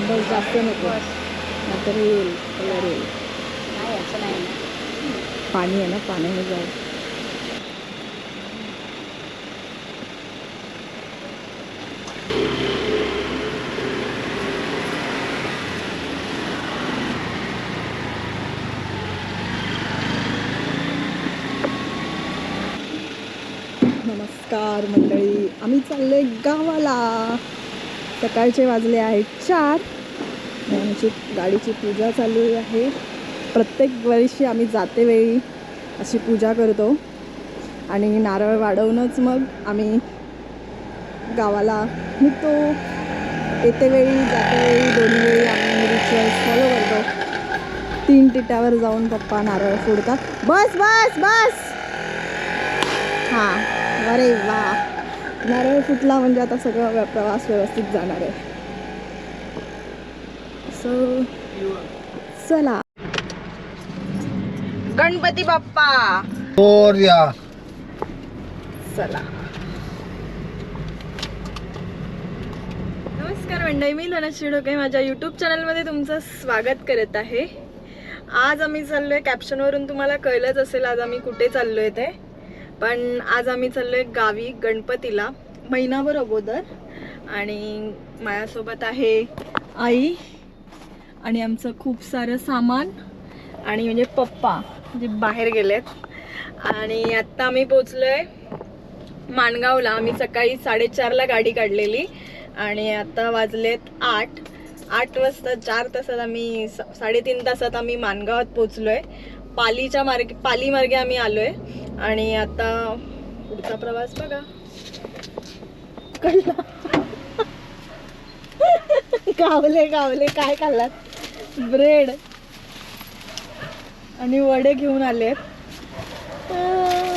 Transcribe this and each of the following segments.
बस जास्त नको नंतर येईल कलर येईल नाही याचं नाही ना. पाणी आहे ना पाण्याने जाईल नमस्कार मंडळी आम्ही चाललंय गावाला. सकाळचे वाजले आहेत चार. आमची गाडीची पूजा चालू आहे. प्रत्येक वर्षी आम्ही जाते वेळी अशी पूजा करतो. आणि नारळ वाढवूनच मग आम्ही गावाला निघतो. येते वेळी जाते वेळी दोन्ही वेळी आम्ही रिच्युअल्स फॉलो करतो. तीन टिट्यावर जाऊन पप्पा नारळ फोडतात. बस बस बस! हां अरे वा! नारळ फुटला म्हणजे आता सगळं प्रवास व्यवस्थित जाणार आहे. सो चला. गणपती बाप्पा. चला. नमस्कार मंडळी मी धनश्री डोके माझ्या यूट्यूब चॅनलमध्ये तुमचं स्वागत करत आहे. आज आम्ही चाललोय कॅप्शनवरून तुम्हाला कळलंच असेल आज आम्ही कुठे चाललोय ते. पण आज आम्ही चाललोय गावी गणपतीला महिनाभर अगोदर. आणि माझ्यासोबत आहे आई आणि आमचं खूप सारं सामान आणि म्हणजे पप्पा जे बाहेर गेलेत. आणि आत्ता आम्ही पोचलोय माणगावला. आम्ही सकाळी साडेचारला गाडी काढलेली आणि आता वाजलेत आठ. आठ वाजता चार तासात आम्ही स- साडेतीन तासात आम्ही माणगावात पोचलोय पालीच्या मार्गे पाली मार्गे आम्ही आलोय. आणि आता पुढचा प्रवास बघा. कळला. गावले गावले काय खाल्लात? ब्रेड. आणि वडे घेऊन आले अं,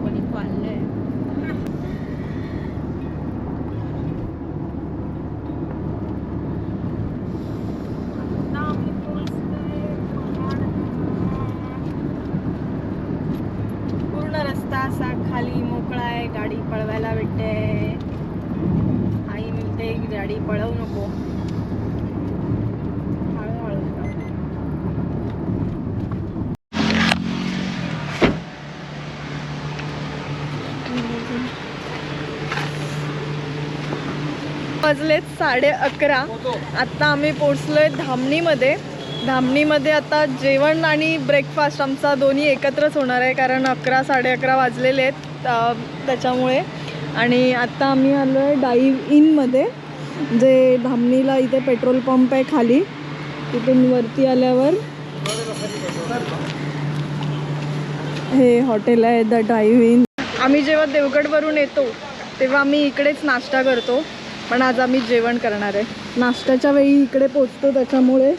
कोणी खाल्लंय. पूर्ण रस्ता असा खाली मोकळा आहे गाडी पळवायला भेटते आई मिळते गाडी पळवू नको हळूहळू जाऊ. वाजलेत साडे अकरा. आत्ता आम्ही पोचलो आहे धामणीमध्ये. धामणीमध्ये आता जेवण आणि ब्रेकफास्ट आमचा दोन्ही एकत्रच होणार आहे कारण अकरा साडे अकरा वाजलेले आहेत त्याच्यामुळे. आणि आत्ता आम्ही आलो आहे डाईव्ह इनमध्ये जे धामणीला इथे पेट्रोल पंप आहे खाली. तिथून वरती आल्यावर हे हॉटेल आहे द ड्राईव्ह इन आम्ही जेव्हा देवगडवरून येतो तेव्हा आम्ही इकडेच नाश्ता करतो. पण आज आम्ही जेवण करणार आहे. नाश्त्याच्या वेळी इकडे पोचतो त्याच्यामुळे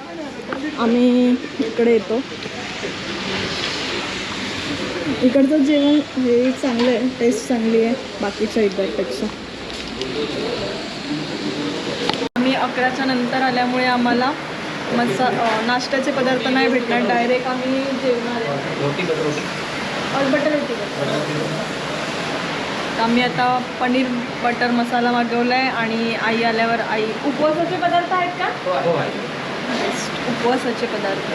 आम्ही इकडे येतो. इकडचं जेवण हे चांगलं आहे टेस्ट चांगली आहे बाकीच्या इकडपेक्षा. आम्ही अकराच्या नंतर आल्यामुळे आम्हाला मसा नाश्त्याचे पदार्थ नाही भेटणार. डायरेक्ट आम्ही जेवणार आहे. और बटर रोटी. तर आम्ही आता पनीर बटर मसाला मागवला आहे आणि आई आल्यावर आई उपवासाचे पदार्थ आहेत का? Best. उपवासाचे पदार्थ.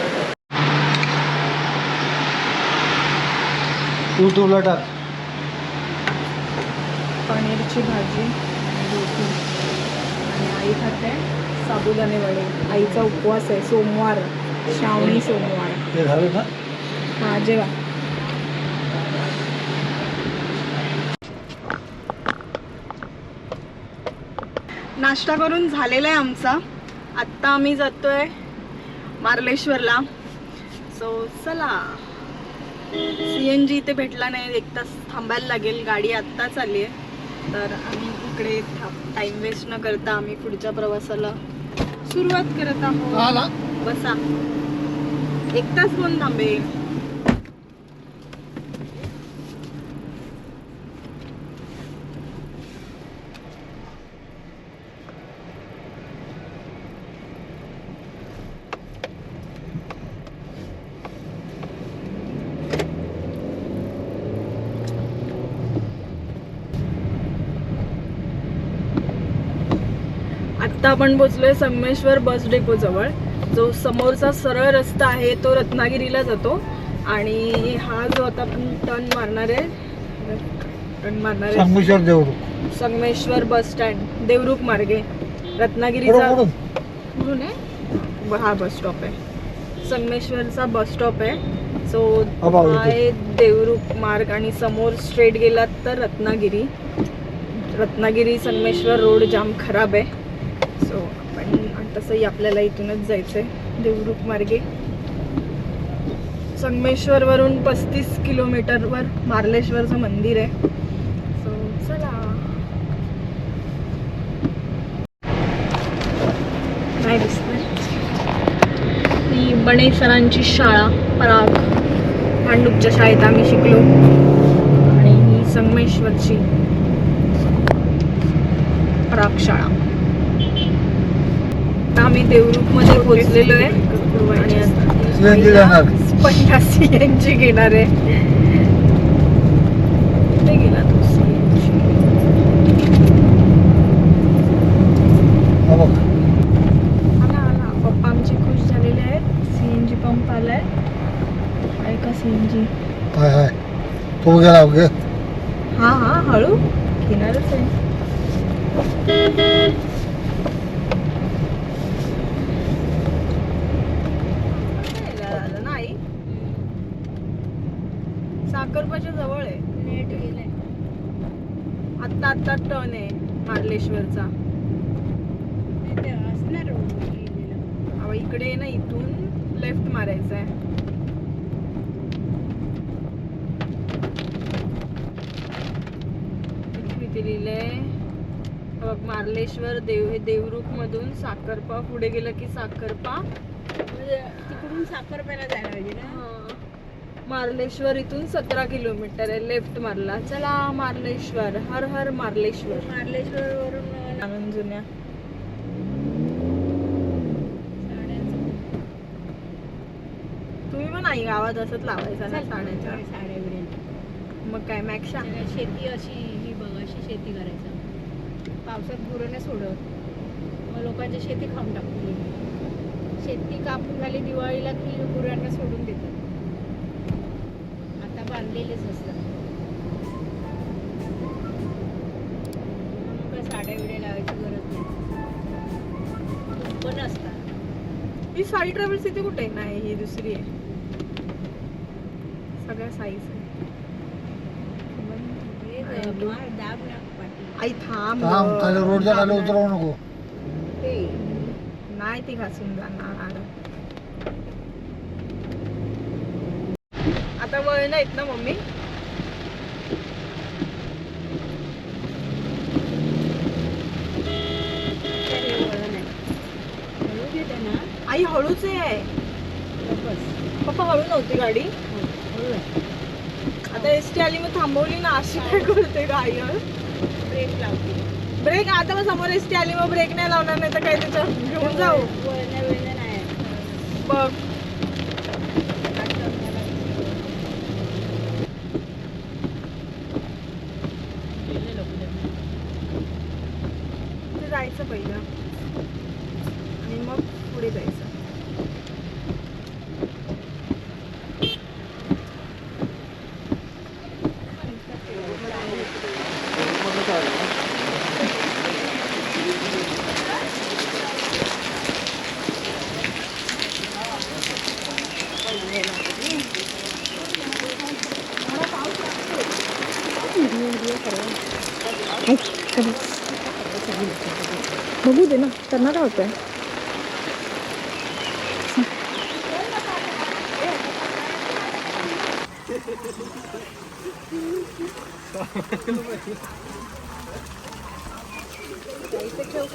यूट्यूबला टाक. पनीरची भाजी रोटी. आणि आई खाते साबुदाणे वडे. आईचा उपवास आहे सोमवार श्रावणी सोमवार. हां जेवा. नाश्ता करून झालेला आहे आमचा. आत्ता आम्ही जातोय मार्लेश्वरला. सो चला. सी एन जी इथे भेटला नाही एक तास थांबायला लागेल. गाडी आत्ताच आली आहे. तर आम्ही इकडे टाईम वेस्ट न करता आम्ही पुढच्या प्रवासाला सुरुवात करत आहोत. बसा. एक तास कोण थांबेल आता आपण पोचलोय संगमेश्वर बस डेपो जवळ. जो समोरचा सरळ रस्ता आहे तो रत्नागिरीला जातो. आणि हा जो आता आपण टर्न मारणार आहे टर्न मारणार आहे. संगमेश्वर देऊळ संगमेश्वर बस स्टँड देवरुख मार्गे. रत्नागिरीचा कुठून आहे? हा बस स्टॉप आहे. संगमेश्वरचा बस स्टॉप आहे. सो हा. आहे देवरुख मार्ग आणि समोर स्ट्रेट गेलात तर रत्नागिरी. रत्नागिरी संगमेश्वर रोड जाम खराब आहे. तसंही आपल्याला इथूनच जायचं आहे देवरुख मार्गे. संगमेश्वरवरून पस्तीस किलोमीटरवर मार्लेश्वरचं मंदिर आहे. सो चला. काय दिसतंय? ही बणे सरांची शाळा पराग पांडुपच्या शाळेत आम्ही शिकलो. आणि ही संगमेश्वरची पराग शाळा आता आम्ही देवरुखमध्ये पोहोचलेलो आहे. CNG जाणार. पहिला सीएनजी घेणार आहे? हा पप्पा आमचे खुश झालेले आहेत. सीएनजी पंप आलाय. आहे का सीएनजी हाय हाय. तो गेला घे हा हा. हळू. घेणारच आहे झालं नाही साखरपाच्या जवळ आहे नेट गेलंय आत्ता आत्ता टर्न आहे मार्लेश्वरचा नाही ते असणार रोड गेलेलं. अहो, इकडे आहे ना इथून लेफ्ट मारायचा आहे बघ मार्लेश्वर देव हे देवरुख मधून साखरपा पुढे गेलं की साखरपा म्हणजे तिकडून साखर प्यायला जायला पाहिजे ना. मार्लेश्वर इथून सतरा किलोमीटर आहे लेफ्ट मारला. चला मार्लेश्वर. हर हर मार्लेश्वर. मार्लेश्वर वरून जुन्या. गावात असत लावायचा ना साड्याच्या साड्या बिड्या मग काय मॅक्शा शेती अशी ही बघ अशी शेती करायचं. पावसात गुरं सोडत. मग लोकांची शेती खाऊन टाकली शेती कापून झाली दिवाळीला की गुरांना सोडून देतात आता बांधलेलेच असतात. साड्या बिड्या लावायची गरज नाही. पण असतात. ही साई ट्रॅव्हल्स इथे कुठे? नाही ही दुसरी आहे. सगळ्या साईज आई थांब. थांब गं. खाली रोडच्या खाली उतरवू नको. ते नाही ती घासून जाणार. आता ना मम्मी? वळण आहे. हळू घेते ना. आई हळूच आहे पप्पा हळू नव्हती गाडी. एस टी आली मग थांबवली ना अशी काय करते गाई ब्रेक लावते. ब्रेक आता मग समोर एस टी आली मग ब्रेक नाही लावणार नाही तर काय त्याच्या घेऊन जाऊ. बघ. बघू दे ना त्यांना काय होतंय ठेव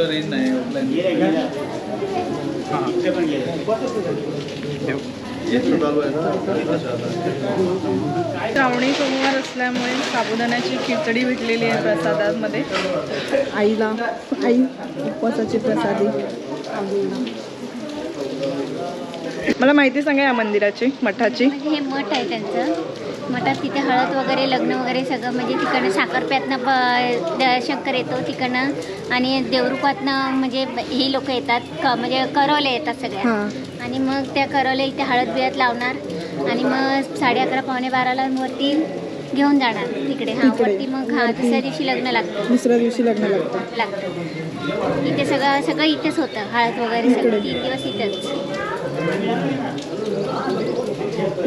रेंज नाही. श्रावणी सोमवार असल्यामुळे साबुदाण्याची खिचडी भेटलेली आहे प्रसादामध्ये. आईला आई उपवासाची प्रसादी. मला माहिती सांगा या मंदिराची मठाची. हे मठ आहे त्यांचं. मठात तिथे हळद वगैरे लग्न वगैरे सगळं म्हणजे तिकडनं साखरप्यातनं प शंकर येतो तिकडनं. आणि देवरूपातनं म्हणजे ही लोक येतात क म्हणजे करवले येतात सगळ्या. आणि मग त्या करवले इथे हळद बिळत लावणार. आणि मग साडे अकरा पावणे बाराला वरती घेऊन जाणार तिकडे. हा. वरती मग हा दुसऱ्या दिवशी लग्न लागतं. दुसऱ्या दिवशी लग्न लागतं. लागतं. इथे सगळं सगळं इथेच होतं. हळद वगैरे सगळं. तीन दिवस इथेच.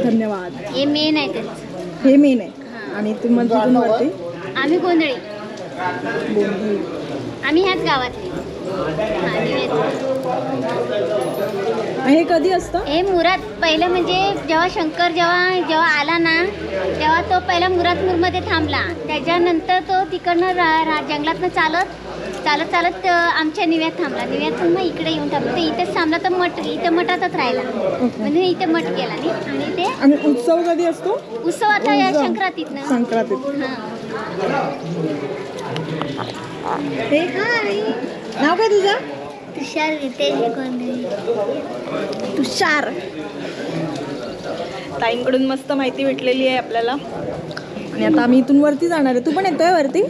धन्यवाद. हे मेन आहे त्यांचं हे मेन आहे. हां आणि तुम्हाला तिथून वरती आम्ही गोंधळी. आम्ही ह्याच गावातले. हा, कधी असतं? हे मुराद पहिलं म्हणजे जेव्हा शंकर जेव्हा जेव्हा आला ना तेव्हा तो पहिला मुरादपूरमध्ये थांबला. त्याच्यानंतर तो तिकडनं रा, रा जंगलातनं चालत चालत चालत आमच्या निव्यात थांबला. निव्यातून मग इकडे येऊन थांबला तर इथेच थांबला तर मठ इथं मठातच राहिला. म्हणजे इथे मठ गेला नाही. आणि ते आणि उत्सव कधी असतो? उत्सव आता या संक्रांतीत. हां. हे? नाव काय तुझं? तुषार गोंधळी. तुषार. ताईंकडून मस्त माहिती भेटलेली आहे आपल्याला. आणि आता आम्ही इथून वरती जाणार आहे. तू पण येतोय वरती?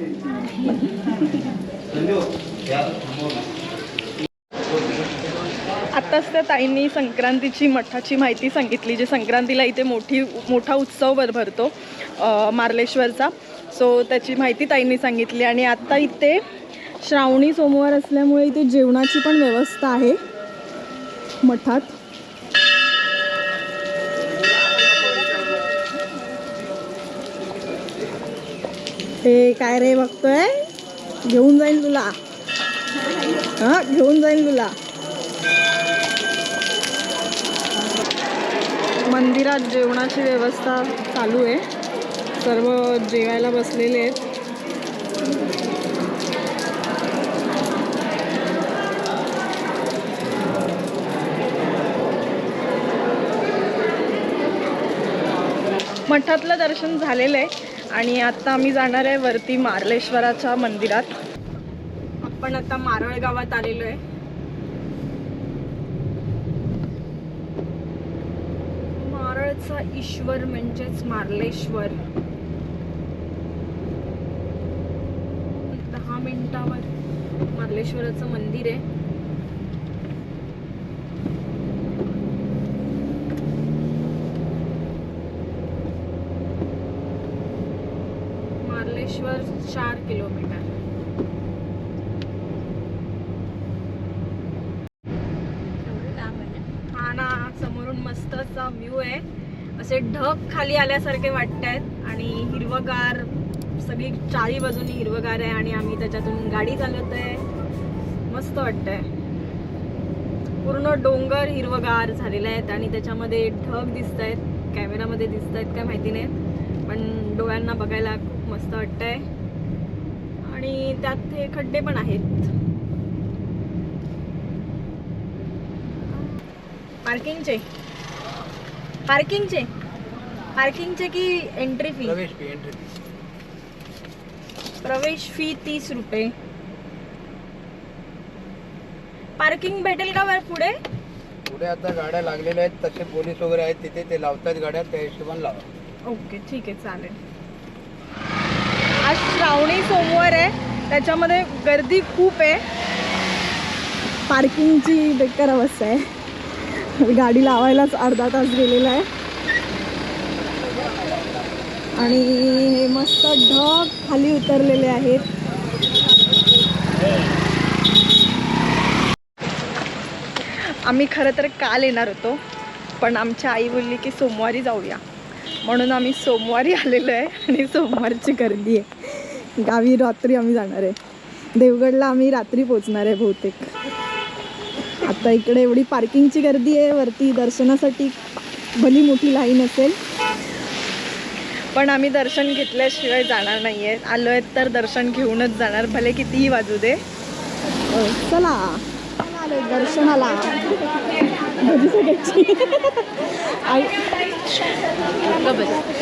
आत्ताच त्या ताईंनी संक्रांतीची मठाची माहिती सांगितली जे संक्रांतीला इथे मोठी मोठा उत्सव भर भरतो मार्लेश्वरचा. सो त्याची माहिती ताईंनी सांगितली आणि आत्ता इथे श्रावणी सोमवार असल्यामुळे इथे जेवणाची पण व्यवस्था आहे मठात. हे काय रे बघतोय? घेऊन जाईन तुला. हा घेऊन जाईन तुला. मंदिरात जेवणाची व्यवस्था चालू आहे. सर्व जेवायला बसलेले आहेत. मठातलं दर्शन झालेलं आहे. आणि आता आम्ही जाणार आहे वरती मार्लेश्वराच्या मंदिरात. आपण आता मारळ गावात आलेलो आहे. मारळचा ईश्वर म्हणजेच मार्लेश्वर. दहा मिनिटावर मार्लेश्वराचं मंदिर आहे. मार्लेश्वर चार किलोमीटर. हा ना समोरून मस्त असा व्ह्यू आहे. असे ढग खाली आल्यासारखे वाटत आहेत आणि हिरवगार सगळी चारी बाजूनी हिरवगार आहे आणि आम्ही त्याच्यातून गाडी चालवत आहे मस्त वाटतंय. पूर्ण डोंगर हिरवगार झालेले आहेत आणि त्याच्यामध्ये ढग दिसत आहेत कॅमेरामध्ये दिसत आहेत काय माहिती नाही. पण डोळ्यांना बघायला खूप मस्त वाटतंय. आणि त्यात हे खड्डे पण आहेत. पार्किंगचे पार्किंगचे पार्किंगचे की एंट्री फी प्रवेश फी एंट्री प्रवेश फी तीस रुपये. पार्किंग भेटेल का बरं पुढे? पुढे आता गाड्या लागलेल्या आहेत तसे पोलीस वगैरे आहेत तिथे ते लावतात गाड्या त्या हिशोबाने लावा. ओके ठीक आहे चालेल. आज श्रावणी सोमवार आहे. त्याच्यामध्ये गर्दी खूप आहे. पार्किंगची बेकार अवस्था आहे. गाडी लावायलाच अर्धा तास गेलेला आहे. आणि हे मस्त ढग खाली उतरलेले आहेत. आम्ही खरं तर काल येणार होतो पण आमच्या आई बोलली की सोमवारी जाऊया. म्हणून आम्ही सोमवारी आलेलो आहे आणि सोमवारची गर्दी आहे. गावी रात्री आम्ही जाणार आहे. देवगडला आम्ही रात्री पोचणार आहे बहुतेक. आता इकडे एवढी पार्किंगची गर्दी आहे वरती दर्शनासाठी भली मोठी लाईन असेल. पण आम्ही दर्शन घेतल्याशिवाय जाणार नाही आहे आलो आहेत तर दर्शन घेऊनच जाणार. भले कितीही वाजू दे. चला. आलो दर्शनाला. भजी सगळ्यांची. आई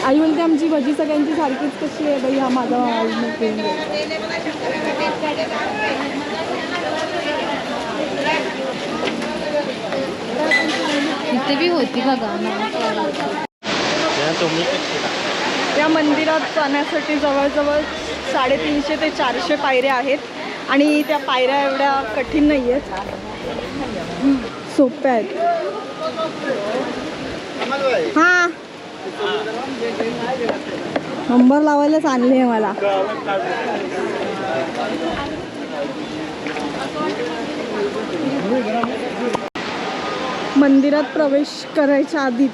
आई बोलते आमची भजी सगळ्यांची सारखीच कशी आहे बाई? हा माझा इथे बी होती बघा. या मंदिरात जाण्यासाठी जवळजवळ साडेतीनशे ते चारशे पायऱ्या आहेत आणि त्या पायऱ्या एवढ्या कठीण नाही आहेत सोप्या आहेत हां. नंबर लावायलाच आणले आहे मला. मंदिरात प्रवेश करायच्या आधी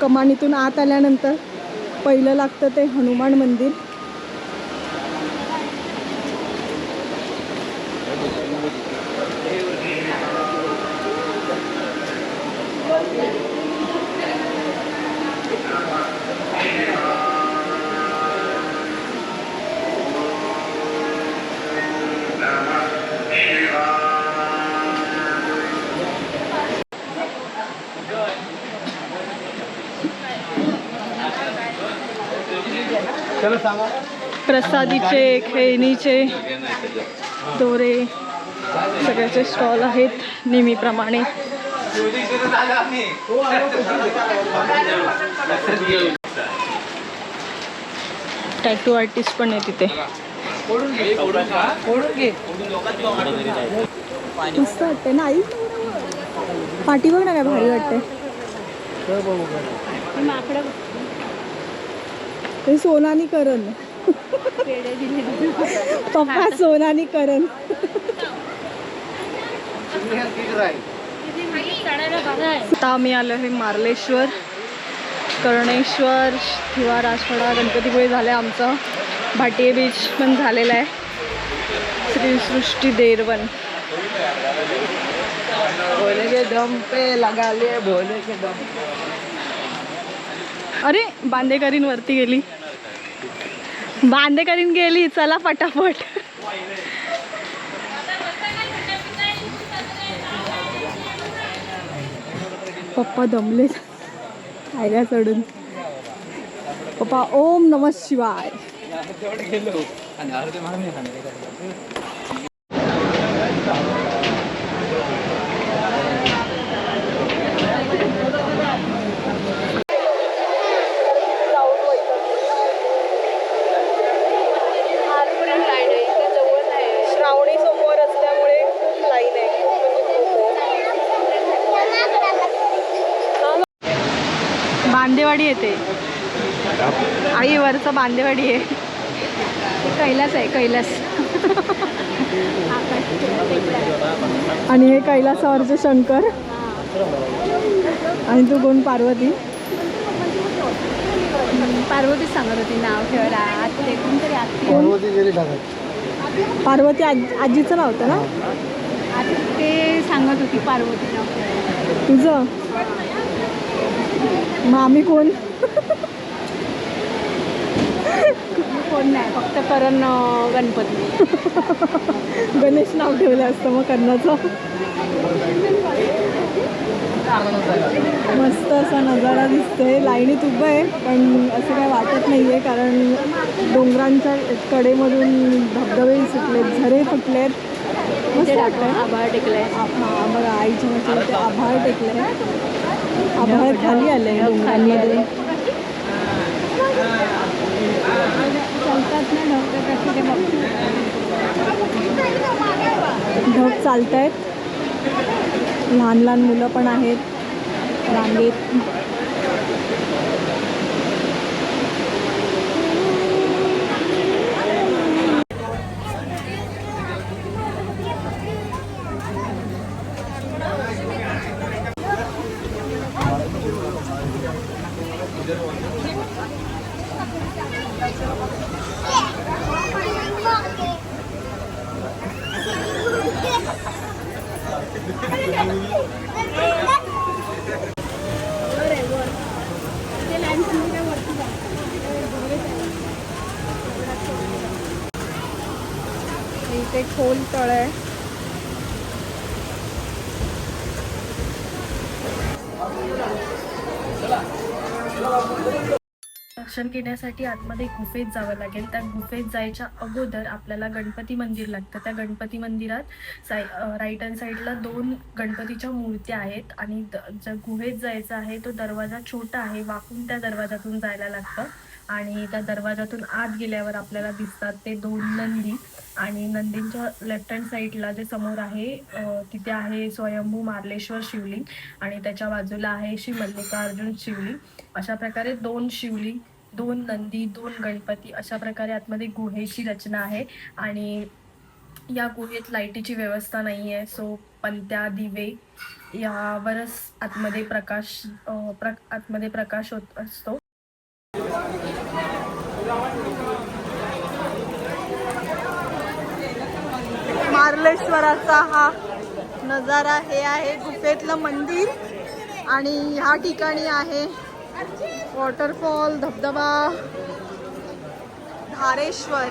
कमानीतून आत आल्यानंतर पहिलं लागतं ते हनुमान मंदिर. प्रसादीचे खेळणीचे दोरे सगळ्याचे स्टॉल आहेत नेहमीप्रमाणे. टॅटू आर्टिस्ट पण आहे तिथे. मस्त वाटते ना आई? पाठी बघ ना काय भारी वाटते ते सोनानी करण पप्पा सोनानी करण आता आम्ही आलो हे मार्लेश्वर कर्णेश्वर किंवा राजवाडा गणपतीपुळे झालं आहे आमचं. भाटिये बीच पण झालेलं आहे. श्रीसृष्टी देरवन. भोले के दम पे लगा ले भोले के दम अरे बांदेकरीन वरती गेली. बांदेकरीन गेली चला पटापट. पप्पा दमले. खायला चढून. पप्पा ओम नम शिवाय श्रावणी समोर असल्यामुळे खूप लाईन आहे बांदेवाडी येते. आई वरचं बांदेवाडी आहे. कैलास आहे कैलास. आणि हे कैलासावरचे शंकर. आणि तू कोण पार्वती? पार्वती सांगत होती नाव ठेवायला. आत्ते पार्वती आजीचं नाव होतं ना? आत्ते सांगत होती पार्वती नाव तुझं? मग आम्ही कोण कोण नाही फक्त करण गणपती. गणेश नाव ठेवलं असतं मग कर्णाचं. मस्त असा नजारा दिसतोय. लाईनीत उभं आहे पण असं काय वाटत नाही आहे कारण डोंगरांच्या कडेमधून धबधबे सुटलेत झरे फुटलेत. मस्त वाटतंय. आभाळ टेकलाय. हा बघा आईच्या इथे आभाळ टेकलंय. आभाळ खाली आलंय डोंगरांमध्ये चालतात ना ढोकळा कशी ते बघ ढग चालत आहेत लहान लहान मुलं पण आहेत. रांगेत दर्शन घेण्यासाठी आतमध्ये गुफेत जावं लागेल. त्या गुफेत जायच्या अगोदर आपल्याला गणपती मंदिर लागतं. त्या गणपती मंदिरात साई राईट हँड साईडला दोन गणपतीच्या मूर्त्या आहेत आणि द- ज्या गुहेत जायचं आहे तो दरवाजा छोटा आहे. वाकून त्या दरवाजातून जायला लागतं आणि त्या दरवाजातून आत गेल्यावर आपल्याला दिसतात ते दोन नंदी आणि नंदींच्या लेफ्ट हँड साईडला जे समोर आहे तिथे आहे स्वयंभू मार्लेश्वर शिवलिंग आणि त्याच्या बाजूला आहे श्री मल्लिकार्जुन शिवलिंग. अशा प्रकारे दोन शिवलिंग दोन नंदी दोन गणपती अशा प्रकारे आतमध्ये गुहेची रचना आहे आणि या गुहेत लाईटीची व्यवस्था नाही आहे सो पंत्या दिवे यावरच आतमध्ये प्रकाश प्र आतमध्ये प्रकाश होत असतो. मार्लेश्वराचा हा नजारा हे आहे गुफेतलं मंदिर आणि ह्या ठिकाणी आहे वॉटरफॉल धबधबा धारेश्वर.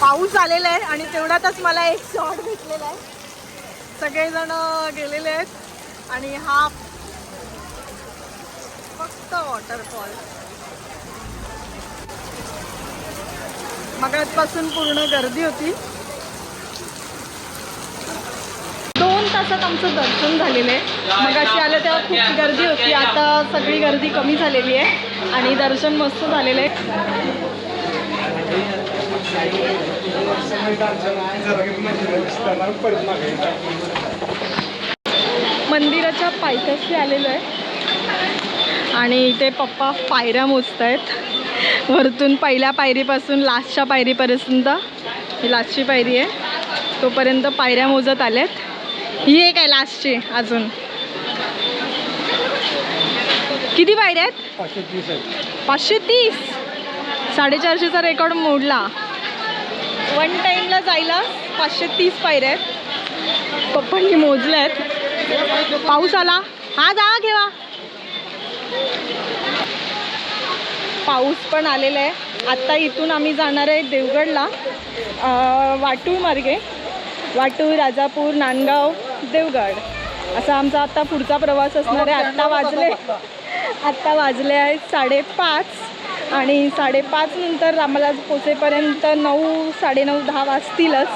पाऊस आलेला आहे आणि तेवढ्यातच मला एक शॉट भेटलेला आहे. सगळेजण गेलेले आहेत आणि हा फक्त वॉटरफॉल. मगाचपासून पूर्ण गर्दी होती दोन तासात आमचं दर्शन झालेलं आहे. मग अशी आलं तेव्हा खूप गर्दी होती आता सगळी गर्दी कमी झालेली आहे आणि दर्शन मस्त झालेलं आहे. मंदिराच्या पायथ्याशी आलेलो आहे. आणि इथे पप्पा पायऱ्या मोजत आहेत वरतून पहिल्या पायरीपासून लास्टच्या पायरीपर्यंत ही लास्टची पायरी आहे तोपर्यंत पायऱ्या मोजत आल्यात ही एक आहे लास्टची अजून? किती पायऱ्या आहेत? पाचशे तीस. साडेचारशेचा रेकॉर्ड मोडला. वन टाईमला जायला पाचशे तीस पायऱ्या आहेत. पप्पांनी मोजल्या आहेत पाऊस आला. हा जा घेवा. पाऊस पण आलेला आहे. आत्ता इथून आम्ही जाणार आहे देवगडला. वाटूळ मार्गे. वाटूळ राजापूर नांदगाव. देवगड. असा आमचा आता पुढचा प्रवास असणार आहे. आत्ता वाजले. आत्ता वाजले आहेत साडेपाच आणि साडेपाच नंतर आम्हाला पोचेपर्यंत नऊ साडेनऊ दहा वाजतीलच.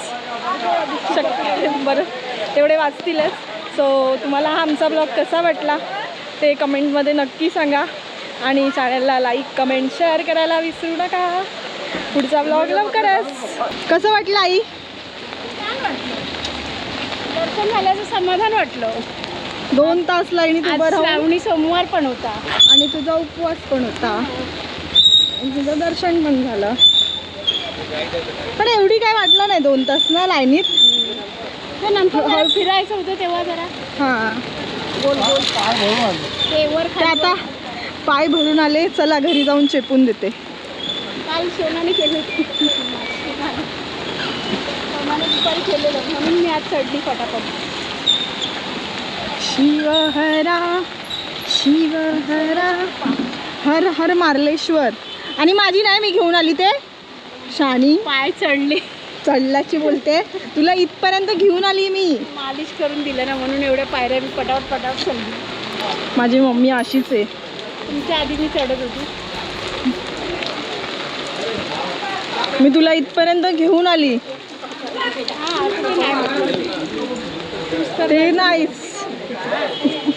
शक्य बरं तेवढे वाजतीलच. सो तुम्हाला हा आमचा ब्लॉग कसा वाटला? ते कमेंटमध्ये नक्की सांगा. आणि चॅनलला लाईक कमेंट शेअर करायला विसरू नका. पुढचा ब्लॉग लवकरच. कसं वाटलं आई? दर्शन झाल्याचं समाधान वाटलं. दोन तास लाईनीत आज उभं राहून श्रावणी सोमवार पण होता. आणि तुझा उपवास पण होता. आणि तुझं दर्शन पण झालं. पण एवढी काय वाटलं नाही दोन तास ना लाईनीत? ते नंतर जरा फिरायचं होतं तेव्हा जरा. हां. गोल गोल काय भरून आलं. ते वर ते खाली आता? पाय भरून आले चला घरी जाऊन चेपून देते. काल सोनाने केलं होतं. सोनाने दुपारी केलेलं म्हणून मी आज चढली फटाफट शिवहरा शिवहरा हर हर मार्लेश्वर. आणि माझी नाही मी घेऊन आली ते. शाणी पाय चढले. चढल्याची बोलते. तुला इथपर्यंत घेऊन आली मी. मालिश करून दिलं ना म्हणून एवढ्या पायऱ्या मी पटापट पटापट चढली. माझी मम्मी अशीच आहे. तुमच्या आधी मी चढत होती. मी तुला इथपर्यंत घेऊन आली. ते नाहीच.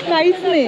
काहीच नाही.